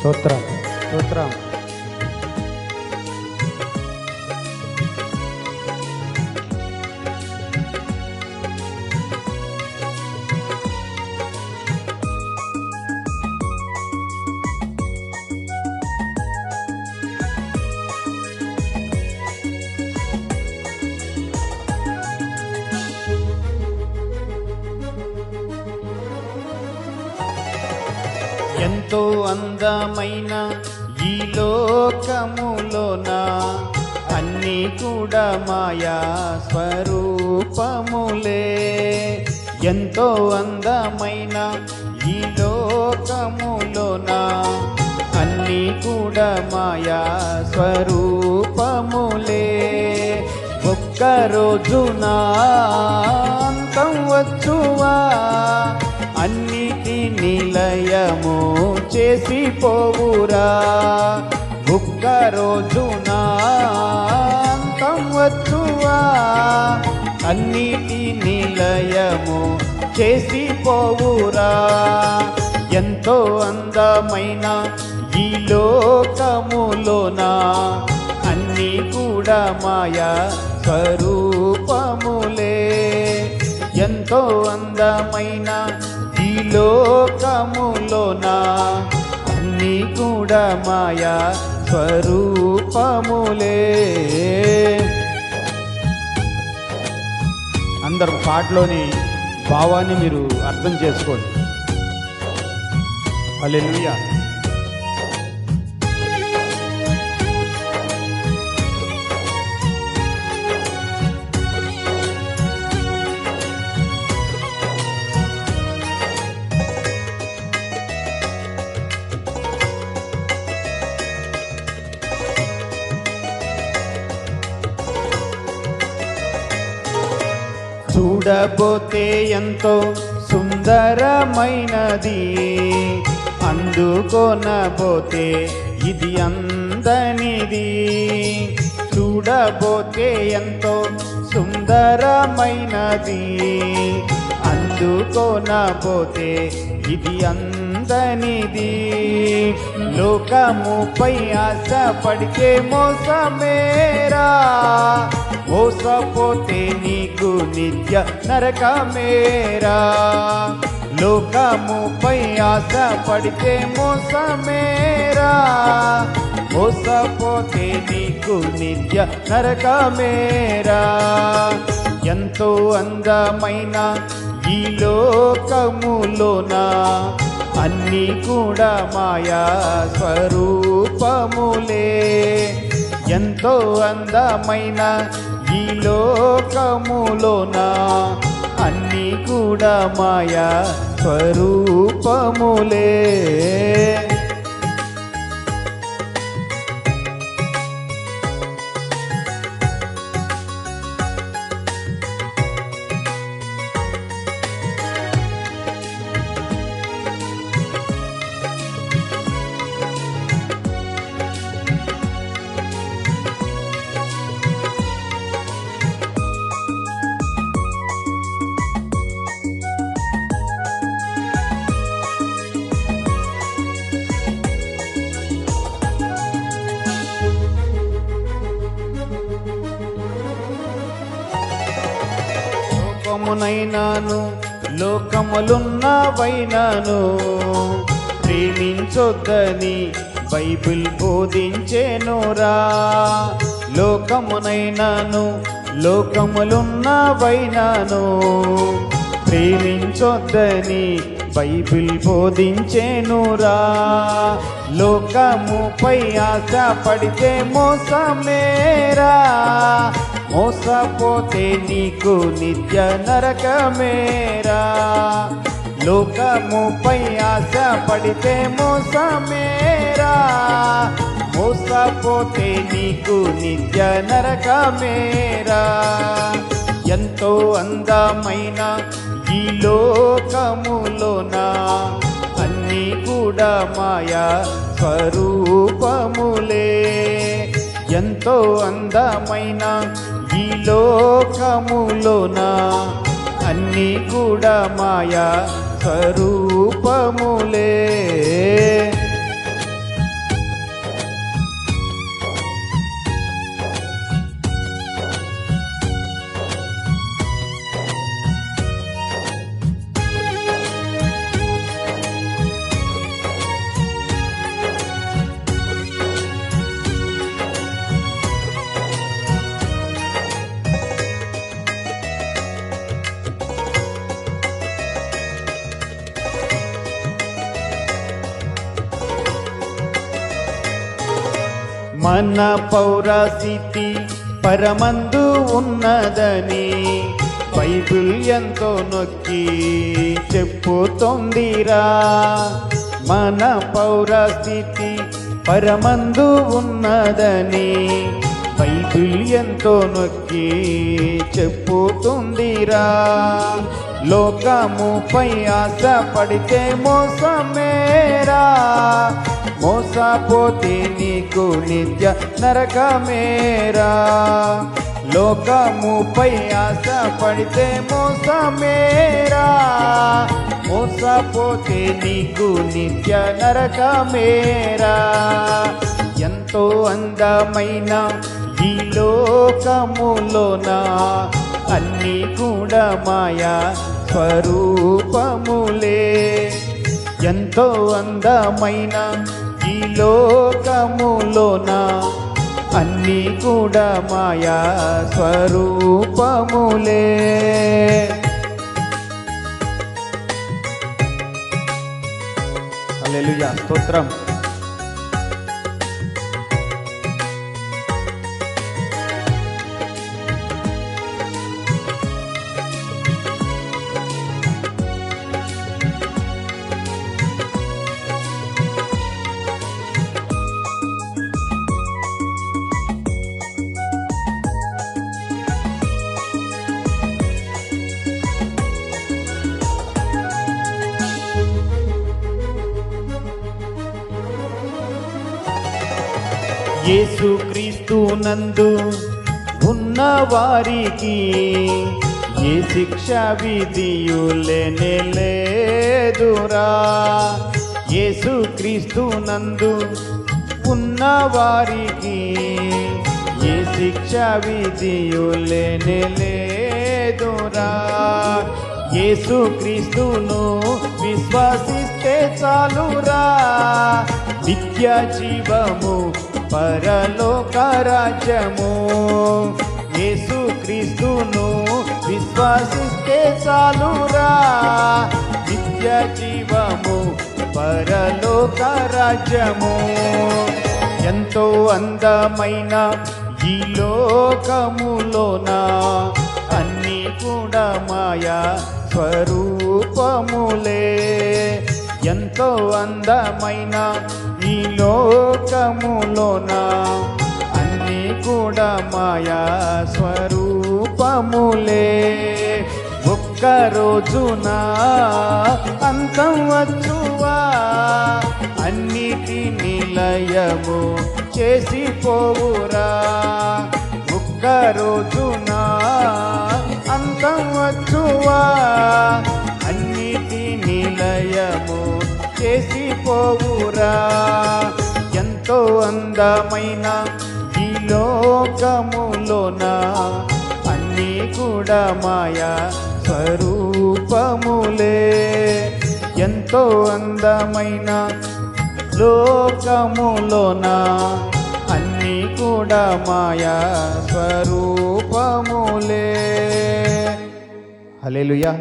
స్తోత్రం స్తోత్రం ఎంతో అందమైన ఈ లోకములోన? అన్నీ కూడా మాయా స్వరూపములే. ఎంతో అందమైన ఈ లోకములోన? అన్నీ కూడా మాయా స్వరూపములే. ఒక్క రోజున అంతం వచ్చువా? అన్ని ఉదయము చేసి పోవురా ఒక్క రోజున అంతం వచ్చువా? అన్నిటి నిలయము చేసి పోవురా ఎంతో అందమైన ఈ లోకములోన? అన్నీ కూడా మాయా స్వరూపములే. ఎంతో అందమైన లోకములోన? అన్ని కూడా మాయా స్వరూపములే. అందరు పాటలోని భావాన్ని మీరు అర్థం చేసుకోండి. హల్లెలూయా. చూడబోతే ఎంతో సుందరమైనది. అందుకొనబోతే ఇది అందనిది. చూడబోతే ఎంతో సుందరమైనది. అందుకొనబోతే ఇది అందనిది. లోకముపై ఆశ పడితే మోసమేరా. మోసపోతే నీకు నిత్య నరకమేరా. లోకముపై ఆశ పడితే మోసమేరా. మోసపోతే నీకు నిత్య నరకమేరా. ఎంతో అందమైన ఈ లోకములోన అన్నీ కూడా మాయా స్వరూపములే. ఎంతో అందమైన ఈ లోకములోన అన్నీ కూడా మాయా స్వరూపములే. లోకమునైనాను లోకములున్నవైనాను. ప్రేమించొద్దని బైబిల్ బోధించేనురా. లోకమునైనాను లోకములున్నవైనాను. ప్రేమించొద్దని బైబిల్ బోధించేనురా. లోకముపై ఆశ పడితే మోసమేరా. మోసపోతే నీకు నిత్య నరకమేరా. లోకముపై ఆశ పడితే మోసమేరా. మోసపోతే నీకు నిత్య నరకమేరా. ఎంతో అందమైన ఈ లోకములోన అన్నీ కూడా మాయా స్వరూపములే. ఎంతో అందమైన ఈ లోకములోన అన్నీ కూడా మాయా స్వరూపములే. మన పౌరస్థితి పరమందు ఉన్నదని బైబిల్ ఎంతో నొక్కి చెప్పుతోందిరా. మన పౌరస్థితి పరమందు ఉన్నదని బైబిల్ ఎంతో నొక్కి చెప్పుతుందిరా. లోకముపై ఆశ పడితే మోసమేరా? మోసపోతే నీకు నిత్య నరకమేరా? లోకముపై ఆశ పడితే మోసమేరా? మోసపోతే నీకు నిత్య నరకమేరా? ఎంతో అందమైన ఈ లోకములోన? అన్నీ కూడా మాయా స్వరూపములే. ఎంతో అందమైన ఈ లోకములోన అన్నీ కూడా మాయా స్వరూపములే. హల్లెలూయా స్తోత్రం. యేసుక్రీస్తు నందు ఉన్న వారికి ఏ శిక్ష విధియు లేనే లేదురా. యేసుక్రీస్తు నందు ఉన్న వారికి ఏ శిక్ష విధియు లేనే లేదురా. యేసుక్రీస్తును విశ్వసిస్తే చాలురా. నిత్య జీవము పరలోక రాజ్యము యేసుక్రీస్తును విశ్వసిస్తే చాలురా. నిత్య జీవము పరలోక రాజ్యము ఎంతో అందమైన ఈ లోకములోన అన్నీ కూడా మాయా స్వరూపములే. ఎంతో అందమైన లోకములోన? అన్నీ కూడా మాయా స్వరూపములే. ఒక్క రోజున అంతం వచ్చువా? అన్నిటి నిలయము చేసిపోవురా. ఒక్క రోజున అంతం వచ్చువా? అన్నిటి నిలయము చేసి పోవురా. ఎంతో అందమైన ఈ లోకములోన అన్నీ కూడా మాయా స్వరూపములే. ఎంతో అందమైన లోకములోన అన్నీ కూడా మాయా స్వరూపములే. హల్లెలూయా.